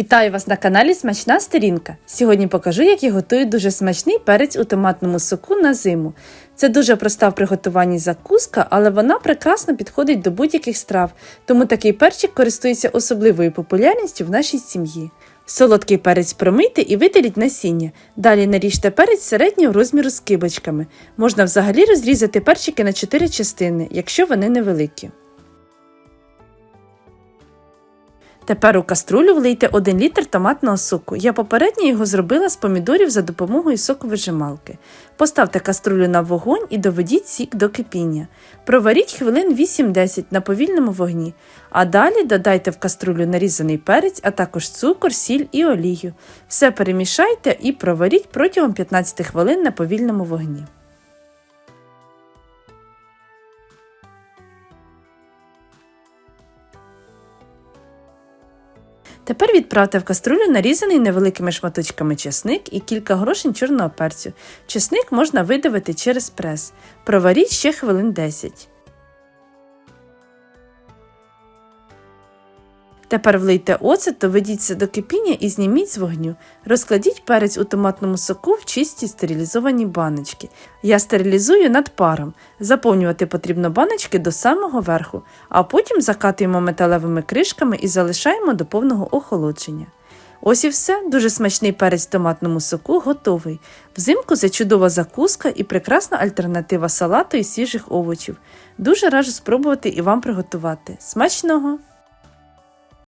Вітаю вас на каналі Смачна Сторінка. Сьогодні покажу, як я готую дуже смачний перець у томатному соку на зиму. Це дуже проста в приготуванні закуска, але вона прекрасно підходить до будь-яких страв, тому такий перчик користується особливою популярністю в нашій сім'ї. Солодкий перець промийте і видаліть насіння. Далі наріжте перець середнього розміру з кибочками. Можна взагалі розрізати перчики на 4 частини, якщо вони невеликі. Тепер у каструлю влийте 1 літр томатного соку. Я попередньо його зробила з помідорів за допомогою соковижималки. Поставте каструлю на вогонь і доведіть сік до кипіння. Проваріть хвилин 8-10 на повільному вогні, а далі додайте в каструлю нарізаний перець, а також цукор, сіль і олію. Все перемішайте і проваріть протягом 15 хвилин на повільному вогні. Тепер відправте в каструлю нарізаний невеликими шматочками чесник і кілька грошень чорного перцю. Чесник можна видавити через прес. Проваріть ще хвилин 10. Тепер влийте оцет, доведіться до кипіння і зніміть з вогню. Розкладіть перець у томатному соку в чисті стерилізовані баночки. Я стерилізую над паром. Заповнювати потрібно баночки до самого верху, а потім закатуємо металевими кришками і залишаємо до повного охолодження. Ось і все, дуже смачний перець в томатному соку готовий. Взимку це чудова закуска і прекрасна альтернатива салату і свіжих овочів. Дуже раджу спробувати і вам приготувати. Смачного!